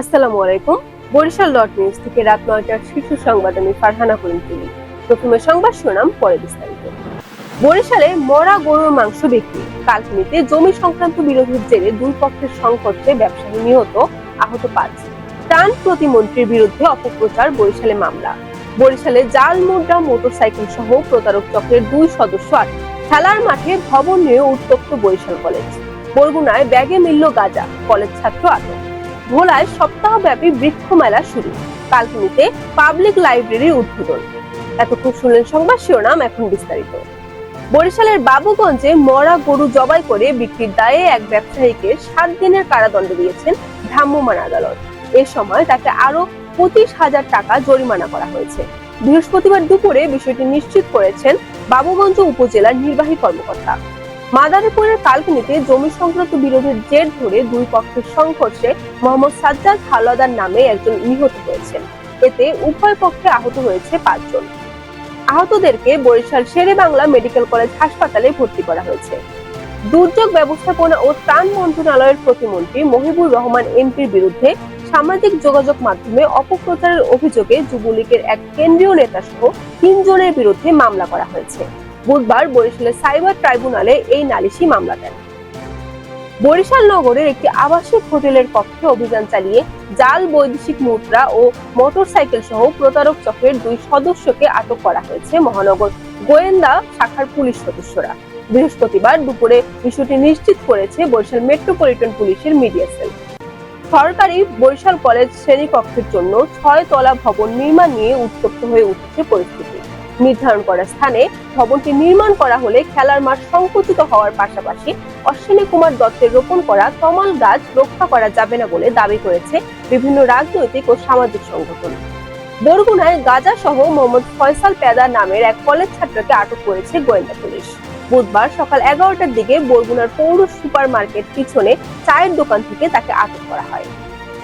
আসসালামু আলাইকুম। Barishal dot news থেকে রাত নয়টার সংবাদ আমি ফারহানা করিম প্রথমে সংবাদ পরে বিস্তারিত। বরিশালে মরা গরুর মাংস বিক্রি। কালকিনিতে জমি সংক্রান্ত বিরোধের জেরে দুই পক্ষের সংঘর্ষে ব্যবসায়ী নিহত আহত পাঁচ। ত্রাণ প্রতিমন্ত্রীর বিরুদ্ধে অপপ্রচার, বরিশালে মামলা। বরিশালে জাল, মুদ্রা, মোটরসাইকেল সহ প্রতারক চক্রের দুই সদস্য আটক। খেলার মাঠে ভবন নিয়ে উত্তপ্ত বরিশাল কলেজ। বরগুনায় ব্যাগে মিলল গাজা, কলেজ ছাত্র আটক। ভোলায় সপ্তাহব্যাপী বৃক্ষ মেলা শুরু। কালকিনিতে পাবলিক লাইব্রেরির উদ্বোধন। এতক্ষণ শুনলেন সংবাদ শিরোনাম এখন বিস্তারিত। বরিশালের বাবুগঞ্জে মরা গরু জবাই করে বিক্রির দায়ে এক ব্যবসায়ীকে সাত দিনের কারাদণ্ড দিয়েছেন ভ্রাম্যমাণ আদালত। এ সময় তাকে আরও পঁচিশ হাজার টাকা জরিমানা করা হয়েছে। বৃহস্পতিবার দুপুরে বিষয়টি নিশ্চিত করেছেন বাবুগঞ্জ উপজেলার নির্বাহী কর্মকর্তা। মাদারীপুরের কালকিনিতে জমি সংক্রান্ত বিরোধের জের ধরে দুই পক্ষের সংঘর্ষে মোহাম্মদ সাজ্জাদ হাওলাদার নামে একজন নিহত হয়েছেন। এতে উভয় পক্ষে আহত হয়েছে পাঁচজন। আহতদেরকে বরিশাল শেরে বাংলা মেডিকেল কলেজ হাসপাতালে ভর্তি করা হয়েছে। দুর্যোগ ব্যবস্থাপনা ও ত্রাণ মন্ত্রণালয়ের প্রতিমন্ত্রী মহিবুর রহমান এমপির বিরুদ্ধে সামাজিক যোগাযোগ মাধ্যমে অপপ্রচারের অভিযোগে যুবলীগের এক কেন্দ্রীয় নেতা সহ তিনজনের বিরুদ্ধে মামলা করা হয়েছে। বুধবার বরিশালের সাইবার ট্রাইব্যুনালে এই নালিশি মামলা দেন। বরিশাল নগরের একটি আবাসিক হোটেলের কক্ষে অভিযান চালিয়ে জাল, বৈদেশিক মুদ্রা ও মোটরসাইকেল সহ প্রতারক চক্রের দুই সদস্যকে আটক করা হয়েছে মহানগর গোয়েন্দা শাখার পুলিশ সদস্যরা। বৃহস্পতিবার দুপুরে বিষয়টি নিশ্চিত করেছে বরিশাল মেট্রোপলিটন পুলিশের মিডিয়া সেল। সরকারি বরিশাল কলেজ শ্রেণীকক্ষের জন্য ছয় তলা ভবন নির্মাণ নিয়ে উত্তপ্ত হয়ে উঠেছে পরিস্থিতি। নির্ধারণ করা স্থানে ভবনটি নির্মাণ করা হলে খেলার মাঠ সংকুচিত হওয়ার পাশাপাশি অশ্বিনী কুমার দত্তের রোপণ করা তমাল গাছ রক্ষা করা যাবে না বলে দাবি করেছে বিভিন্ন রাজনৈতিক ও সামাজিক সংগঠন। বরগুনায় গাজা সহ মোহাম্মদ ফয়সাল পেদা নামের এক কলেজ ছাত্রকে আটক করেছে গোয়েন্দা পুলিশ। বুধবার সকাল এগারোটার দিকে বরগুনার পৌর সুপার মার্কেট পিছনে চায়ের দোকান থেকে তাকে আটক করা হয়।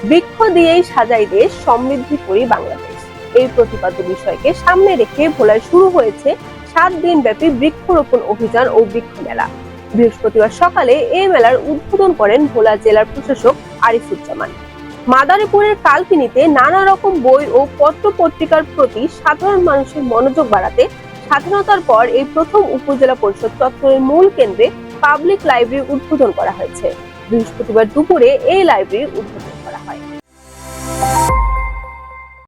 বৃক্ষ দিয়েই সাজাই দেশ সমৃদ্ধি করি বাংলাদেশ। এই প্রতিপাদ্য বিষয়কে সামনে রেখে ভোলায় শুরু হয়েছে সাত দিন ব্যাপী বৃক্ষরোপণ অভিযান ও বৃক্ষ মেলা। বৃহস্পতিবার সকালে এই মেলার উদ্বোধন করেন ভোলা জেলার প্রশাসক আরিফুজ্জামান। মাদারীপুরের কালকিনিতে নানা রকম বই ও পত্র পত্রিকার প্রতি সাধারণ মানুষের মনোযোগ বাড়াতে স্বাধীনতার পর এই প্রথম উপজেলা পরিষদ চত্বরের মূল কেন্দ্রে পাবলিক লাইব্রেরি উদ্বোধন করা হয়েছে। বৃহস্পতিবার দুপুরে এই লাইব্রেরি উদ্বোধন